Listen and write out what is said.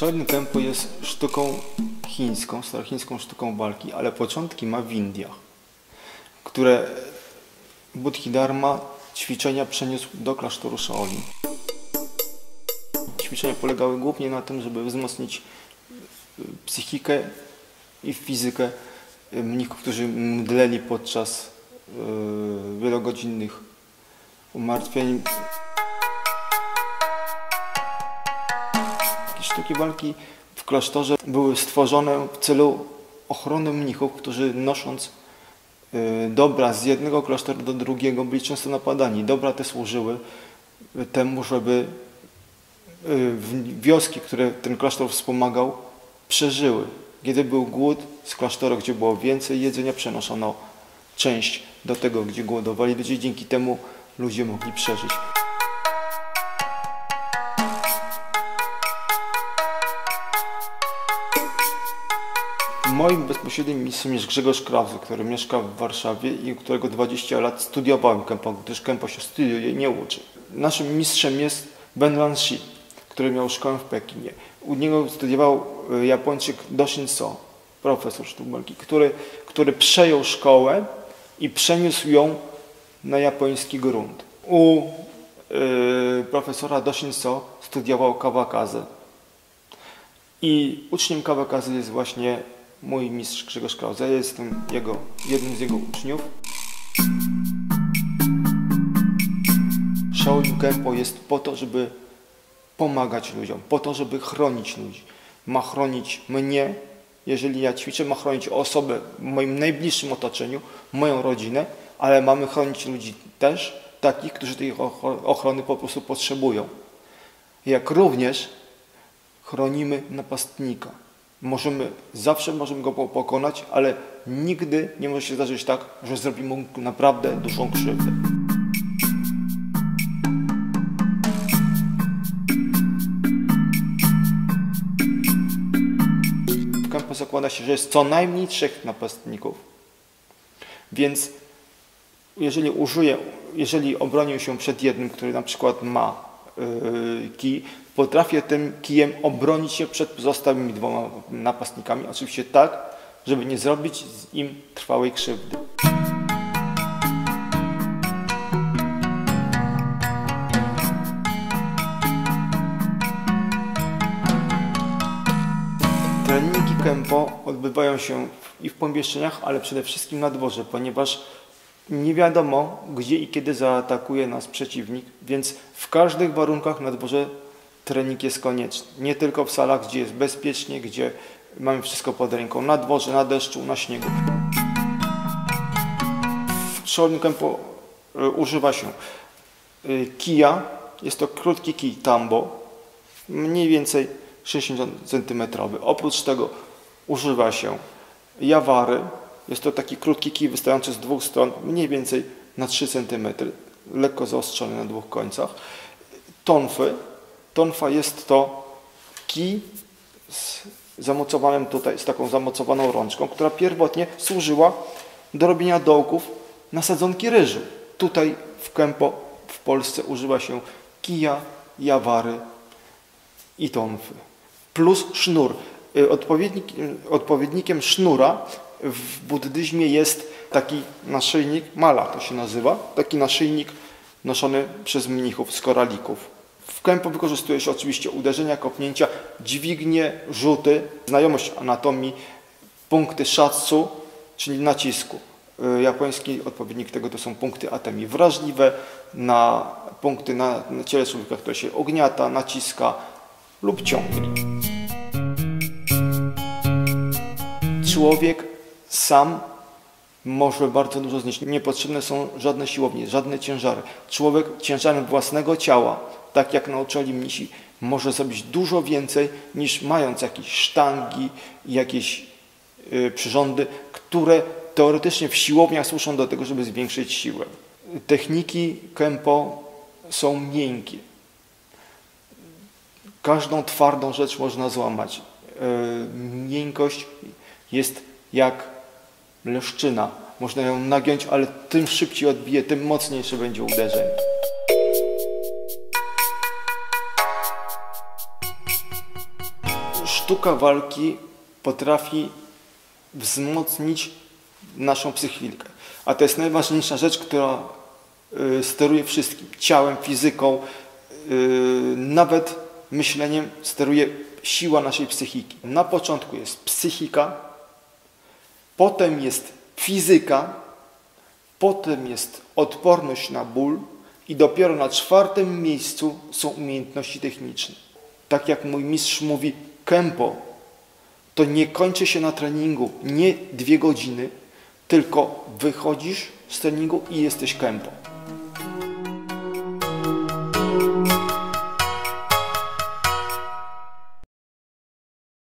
Shaolin Kempo jest sztuką chińską, starochińską sztuką walki, ale początki ma w Indiach, które Buddhidharma ćwiczenia przeniósł do klasztoru Shaolin. Ćwiczenia polegały głównie na tym, żeby wzmocnić y, psychikę i fizykę y, mnichów, którzy mdleli podczas y, wielogodzinnych umartwień. Sztuki walki w klasztorze były stworzone w celu ochrony mnichów, którzy nosząc dobra z jednego klasztoru do drugiego byli często napadani. Dobra te służyły temu, żeby wioski, które ten klasztor wspomagał, przeżyły. Kiedy był głód, z klasztoru, gdzie było więcej jedzenia, przenoszono część do tego, gdzie głodowali ludzie. Dzięki temu ludzie mogli przeżyć. Moim bezpośrednim mistrzem jest Grzegorz Krause, który mieszka w Warszawie i którego 20 lat studiowałem Kempo, gdyż Kempo się studiuje, nie uczy. Naszym mistrzem jest Ben Lanxi, który miał szkołę w Pekinie. U niego studiował e, Japończyk Doshin So, profesor sztuk który, który przejął szkołę i przeniósł ją na japoński grunt. U y, profesora Doshin So studiował Kawakaze. I uczniem Kawakaze jest właśnie mój mistrz Grzegorz Krause. Ja jestem jego, jednym z jego uczniów. Shaolin Kempo jest po to, żeby pomagać ludziom, po to, żeby chronić ludzi. Ma chronić mnie, jeżeli ja ćwiczę, ma chronić osobę w moim najbliższym otoczeniu, moją rodzinę, ale mamy chronić ludzi też, takich, którzy tej ochrony po prostu potrzebują. Jak również chronimy napastnika. Możemy, zawsze możemy go pokonać, ale nigdy nie może się zdarzyć tak, że zrobimy mu naprawdę dużą krzywdę. Kempo zakłada się, że jest co najmniej trzech napastników. Więc jeżeli użyję, jeżeli obronię się przed jednym, który na przykład ma yy, kij, potrafię tym kijem obronić się przed pozostałymi dwoma napastnikami. Oczywiście tak, żeby nie zrobić im trwałej krzywdy. Treningi Kempo odbywają się i w pomieszczeniach, ale przede wszystkim na dworze, ponieważ nie wiadomo, gdzie i kiedy zaatakuje nas przeciwnik, więc w każdych warunkach na dworze trening jest konieczny. Nie tylko w salach, gdzie jest bezpiecznie, gdzie mamy wszystko pod ręką, na dworze, na deszczu, na śniegu. W Shaolin Kempo e, używa się e, kija, jest to krótki kij tambo, mniej więcej 60 cm. Oprócz tego używa się jawary, jest to taki krótki kij wystający z dwóch stron, mniej więcej na 3 cm, lekko zaostrzony na dwóch końcach. Tonfy, Tonfa jest to kij z zamocowanym tutaj, z taką zamocowaną rączką, która pierwotnie służyła do robienia dołków na sadzonki ryżu. Tutaj w Kempo w Polsce używa się kija, jawary i tonfy. Plus sznur. Y, odpowiednik, y, odpowiednikiem sznura w buddyzmie jest taki naszyjnik, mala to się nazywa, taki naszyjnik noszony przez mnichów z koralików. W kępo wykorzystuje się oczywiście uderzenia, kopnięcia, dźwignie, rzuty, znajomość anatomii, punkty shatsu, czyli nacisku. Y, japoński odpowiednik tego to są punkty atemi wrażliwe na punkty na, na ciele człowieka, które się ogniata, naciska lub ciągnie. Człowiek sam może bardzo dużo znieść. Niepotrzebne są żadne siłownie, żadne ciężary. Człowiek ciężarem własnego ciała tak jak nauczali mnisi, może zrobić dużo więcej niż mając jakieś sztangi, jakieś y, przyrządy, które teoretycznie w siłowniach służą do tego, żeby zwiększyć siłę. Techniki kempo są miękkie. Każdą twardą rzecz można złamać. Y, miękkość jest jak leszczyna. Można ją nagiąć, ale tym szybciej odbije, tym mocniejsze będzie uderzenie. Sztuka walki potrafi wzmocnić naszą psychikę. A to jest najważniejsza rzecz, która y, steruje wszystkim. Ciałem, fizyką, y, nawet myśleniem steruje siła naszej psychiki. Na początku jest psychika, potem jest fizyka, potem jest odporność na ból i dopiero na czwartym miejscu są umiejętności techniczne. Tak jak mój mistrz mówi, kempo to nie kończy się na treningu, nie dwie godziny, tylko wychodzisz z treningu i jesteś kempo.